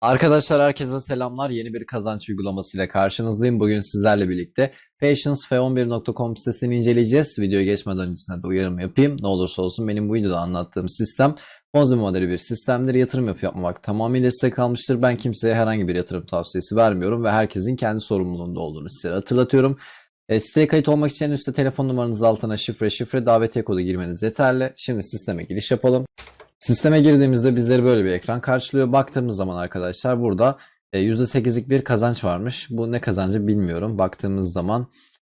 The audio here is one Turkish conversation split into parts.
Arkadaşlar herkese selamlar. Yeni bir kazanç uygulaması ile karşınızdayım. Bugün sizlerle birlikte Patience.f11.com sitesini inceleyeceğiz. Videoya geçmeden öncesinde de uyarım yapayım. Ne olursa olsun benim bu videoda anlattığım sistem Ponzi modeli bir sistemdir. Yatırım yapıp yapmamak tamamıyla size kalmıştır. Ben kimseye herhangi bir yatırım tavsiyesi vermiyorum ve herkesin kendi sorumluluğunda olduğunu size hatırlatıyorum. E, siteye kayıt olmak için en üstte telefon numaranız altına şifre şifre davetiye kodu girmeniz yeterli. Şimdi sisteme giriş yapalım. Sisteme girdiğimizde bizleri böyle bir ekran karşılıyor. Baktığımız zaman arkadaşlar burada e, %8'lik bir kazanç varmış. Bu ne kazancı bilmiyorum. Baktığımız zaman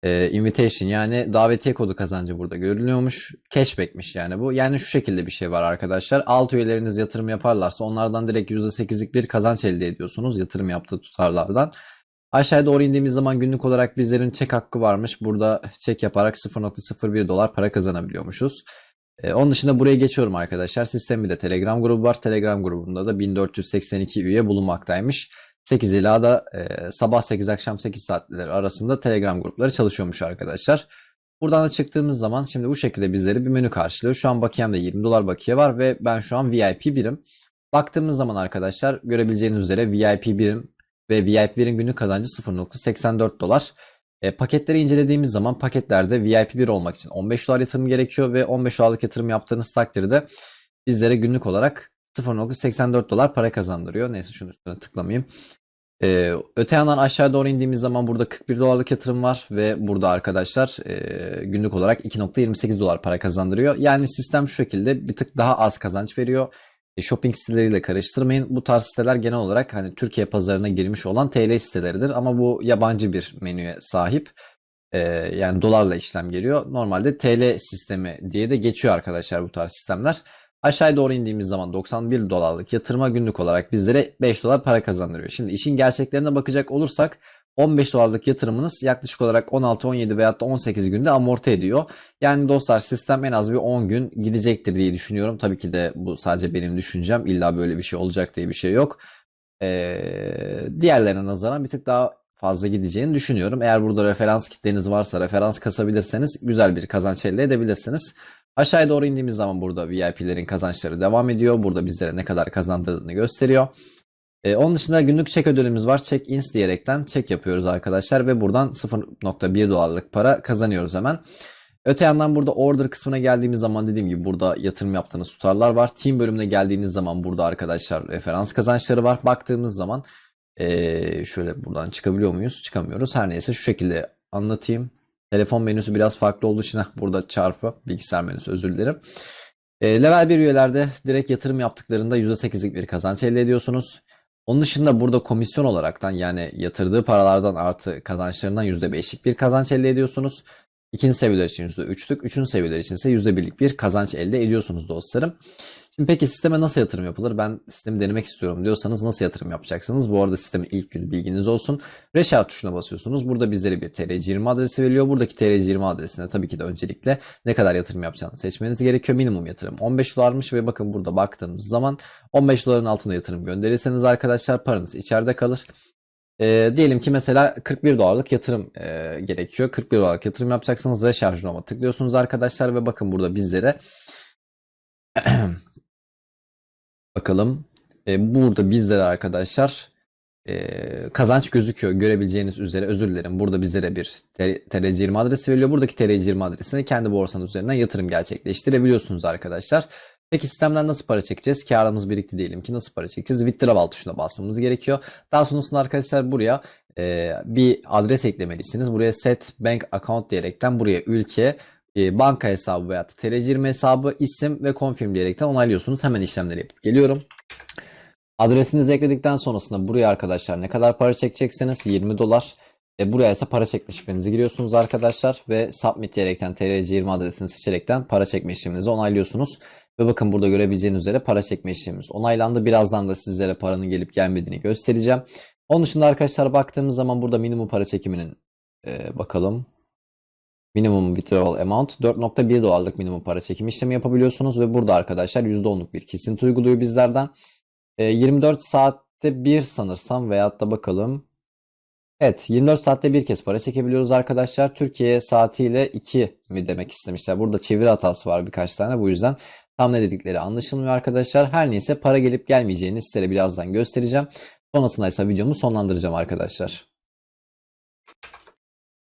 e, invitation yani davetiye kodu kazancı burada görülüyormuş. Cashback'miş yani bu. Yani şu şekilde bir şey var arkadaşlar. Alt üyeleriniz yatırım yaparlarsa onlardan direkt %8'lik bir kazanç elde ediyorsunuz yatırım yaptığı tutarlardan. Aşağıya doğru indiğimiz zaman günlük olarak bizlerin çek hakkı varmış. Burada çek yaparak 0.01 dolar para kazanabiliyormuşuz. Ee, onun dışında buraya geçiyorum arkadaşlar. Sistemin de Telegram grubu var. Telegram grubunda da 1482 üye bulunmaktaymış. 8 ila da e, sabah 8 akşam 8 saatleri arasında Telegram grupları çalışıyormuş arkadaşlar. Buradan da çıktığımız zaman şimdi bu şekilde bizleri bir menü karşılıyor. Şu an bakiyemde 20 dolar bakiye var ve ben şu an VIP birim. Baktığımız zaman arkadaşlar görebileceğiniz üzere VIP birim ve VIP birim günlük kazancı 0.84 dolar. E, paketleri incelediğimiz zaman paketlerde VIP 1 olmak için 15 dolar yatırım gerekiyor ve 15 dolarlık yatırım yaptığınız takdirde bizlere günlük olarak 0.84 dolar para kazandırıyor. Neyse şunun üstüne tıklamayayım. E, öte yandan aşağı doğru indiğimiz zaman burada 41 dolarlık yatırım var ve burada arkadaşlar e, günlük olarak 2.28 dolar para kazandırıyor. Yani sistem şu şekilde bir tık daha az kazanç veriyor. E, shopping siteleriyle karıştırmayın. Bu tarz siteler genel olarak hani Türkiye pazarına girmiş olan TL siteleridir ama bu yabancı bir menüye sahip. E, yani dolarla işlem geliyor. Normalde TL sistemi diye de geçiyor arkadaşlar bu tarz sistemler. Aşağıya doğru indiğimiz zaman 91 dolarlık yatırıma günlük olarak bizlere 5 dolar para kazandırıyor. Şimdi işin gerçeklerine bakacak olursak 15 dolarlık yatırımınız yaklaşık olarak 16, 17 veyahut da 18 günde amorti ediyor. Yani dostlar sistem en az bir 10 gün gidecektir diye düşünüyorum. Tabii ki de bu sadece benim düşüncem. İlla böyle bir şey olacak diye bir şey yok. Ee, diğerlerine nazaran bir tık daha fazla gideceğini düşünüyorum. Eğer burada referans kitleniz varsa referans kasabilirseniz güzel bir kazanç elde edebilirsiniz. Aşağıya doğru indiğimiz zaman burada VIP'lerin kazançları devam ediyor. Burada bizlere ne kadar kazandırdığını gösteriyor. E, onun dışında günlük çek ödülümüz var. Check ins diyerekten çek yapıyoruz arkadaşlar ve buradan 0.1 dolarlık para kazanıyoruz hemen. Öte yandan burada order kısmına geldiğimiz zaman dediğim gibi burada yatırım yaptığınız tutarlar var. Team bölümüne geldiğiniz zaman burada arkadaşlar referans kazançları var. Baktığımız zaman e, şöyle buradan çıkabiliyor muyuz? Çıkamıyoruz. Her neyse şu şekilde anlatayım. Telefon menüsü biraz farklı olduğu için burada çarpı bilgisayar menüsü özür dilerim. E, level 1 üyelerde direkt yatırım yaptıklarında %8'lik bir kazanç elde ediyorsunuz. Onun dışında burada komisyon olaraktan yani yatırdığı paralardan artı kazançlarından %5'lik bir kazanç elde ediyorsunuz. İkinci seviyeler için %3'lük, üçüncü seviyeler için ise %1'lik bir kazanç elde ediyorsunuz dostlarım. Şimdi peki sisteme nasıl yatırım yapılır? Ben sistemi denemek istiyorum diyorsanız nasıl yatırım yapacaksınız? Bu arada sistemin ilk gün bilginiz olsun. Reşat tuşuna basıyorsunuz. Burada bizlere bir TRC20 adresi veriliyor. Buradaki TRC20 adresine tabii ki de öncelikle ne kadar yatırım yapacağını seçmeniz gerekiyor. Minimum yatırım 15 dolarmış ve bakın burada baktığımız zaman 15 doların altında yatırım gönderirseniz arkadaşlar paranız içeride kalır. E, diyelim ki mesela 41 dolarlık yatırım e, gerekiyor. 41 dolarlık yatırım yapacaksanız reşarj noma tıklıyorsunuz arkadaşlar ve bakın burada bizlere bakalım e, burada bizlere arkadaşlar e, kazanç gözüküyor görebileceğiniz üzere özür dilerim burada bizlere bir TRC20 adresi veriliyor. Buradaki TRC20 adresine kendi borsanız üzerinden yatırım gerçekleştirebiliyorsunuz arkadaşlar. Peki sistemden nasıl para çekeceğiz? Karımız birikti diyelim ki nasıl para çekeceğiz? Withdrawal tuşuna basmamız gerekiyor. Daha sonrasında arkadaşlar buraya e, bir adres eklemelisiniz. Buraya set bank account diyerekten buraya ülke, e, banka hesabı veya TR20 hesabı, isim ve confirm diyerekten onaylıyorsunuz. Hemen işlemleri yapıp geliyorum. Adresinizi ekledikten sonrasında buraya arkadaşlar ne kadar para çekecekseniz 20 dolar. E, buraya ise para çekme şifrenizi giriyorsunuz arkadaşlar ve submit diyerekten TRC20 adresini seçerekten para çekme işleminizi onaylıyorsunuz. Ve bakın burada görebileceğiniz üzere para çekme işlemimiz onaylandı. Birazdan da sizlere paranın gelip gelmediğini göstereceğim. Onun dışında arkadaşlar baktığımız zaman burada minimum para çekiminin e, bakalım. Minimum withdrawal amount 4.1 dolarlık minimum para çekim işlemi yapabiliyorsunuz ve burada arkadaşlar %10'luk bir kesinti uyguluyor bizlerden. E, 24 saatte bir sanırsam veyahut da bakalım. Evet 24 saatte bir kez para çekebiliyoruz arkadaşlar. Türkiye saatiyle 2 mi demek istemişler. Burada çeviri hatası var birkaç tane bu yüzden Tam ne dedikleri anlaşılmıyor arkadaşlar. Her neyse para gelip gelmeyeceğini sizlere birazdan göstereceğim. Sonrasında ise videomu sonlandıracağım arkadaşlar.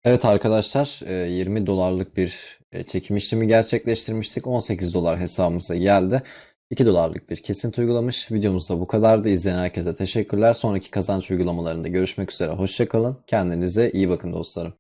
Evet arkadaşlar e, 20 dolarlık bir e, çekim işlemi gerçekleştirmiştik. 18 dolar hesabımıza geldi. 2 dolarlık bir kesinti uygulamış. Videomuz da bu kadardı. İzleyen herkese teşekkürler. Sonraki kazanç uygulamalarında görüşmek üzere. Hoşçakalın. Kendinize iyi bakın dostlarım.